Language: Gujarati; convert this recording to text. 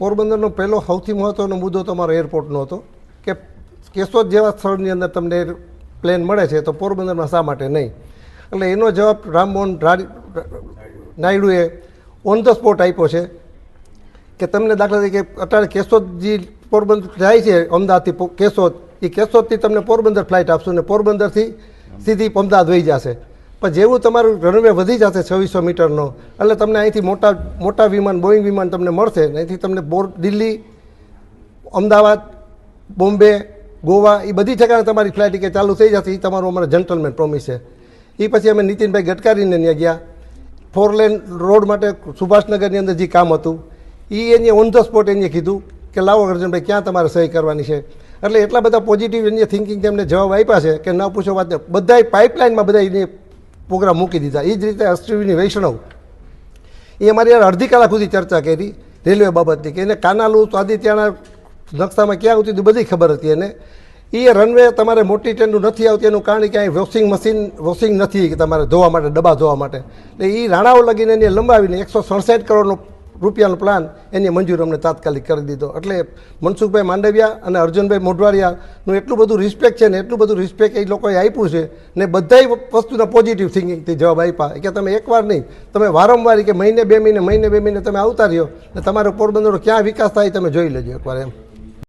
પોરબંદરનો પહેલો સૌથી મહત્ત્વનો મુદ્દો તમારો એરપોર્ટનો હતો કે કેશોદ જેવા સ્થળની અંદર તમને પ્લેન મળે છે તો પોરબંદરમાં શા માટે નહીં? એટલે એનો જવાબ રામમોહન નાયડુએ ઓન ધ સ્પોટ આપ્યો છે કે તમને દાખલા તરીકે અત્યારે કેશોદજી પોરબંદર જાય છે અમદાવાદથી કેશોદ એ કેશોદથી તમને પોરબંદર ફ્લાઇટ આપશું ને પોરબંદરથી સીધી અમદાવાદ વહી જશે. પણ જેવું તમારું રનવે વધી જશે છવ્વીસો મીટરનો, એટલે તમને અહીંથી મોટા મોટા વિમાન બોઈંગ વિમાન તમને મળશે. અહીંથી તમને બોર દિલ્હી, અમદાવાદ, બોમ્બે, ગોવા એ બધી જગ્યાએ તમારી ફ્લાઇટ કે ચાલુ થઈ જશે. એ તમારું અમારે જન્ટલમેન પ્રોમિસ છે. એ પછી અમે નીતિનભાઈ ગટકારીને ત્યાં ગયા. ફોર લેન રોડ માટે સુભાષનગરની અંદર જે કામ હતું એ એને ઓન ધ સ્પોટ એને કીધું કે લાવો અર્જુનભાઈ, ક્યાં તમારે સહી કરવાની છે? એટલે એટલા બધા પોઝિટિવ એની થિંકિંગ તેમને જવાબ આપ્યા છે કે ન પૂછો વાત. બધાય પાઇપલાઇનમાં બધા એને પ્રોગ્રામ મૂકી દીધા. એ જ રીતે અશ્વિની વૈષ્ણવ, એ અમારી યાર અડધી કલાક સુધી ચર્ચા કરી, રેલવે બાબતની, કે એને કાનાલુ આદિત્યના નકશામાં ક્યાં આવતી હતી બધી ખબર હતી એને. એ રનવે તમારે મોટી ટ્રેનનું નથી આવતી, એનું કારણ કે અહીં વોશિંગ મશીન વોશિંગ નથી, કે તમારે ધોવા માટે, ડબ્બા ધોવા માટે. એટલે એ રાણાઓ લગીને એને લંબાવીને એકસો સડસઠ કરોડનો રૂપિયાનો પ્લાન એની મંજૂર અમને તાત્કાલિક કરી દીધો. એટલે મનસુખભાઈ માંડવિયા અને અર્જુનભાઈ મોઢવાડિયાનું એટલું બધું રિસ્પેક્ટ છે ને એટલું બધું રિસ્પેક્ટ એ લોકોએ આપ્યું છે ને બધાય વસ્તુના પોઝિટિવ થિંકિંગથી જવાબ આપ્યા. કે તમે એકવાર નહીં, તમે વારંવાર કે મહિને બે મહિને મહિને બે મહિને તમે આવતા રહ્યો ને તમારો પોરબંદરનો ક્યાં વિકાસ થાય તમે જોઈ લેજો એકવાર એમ.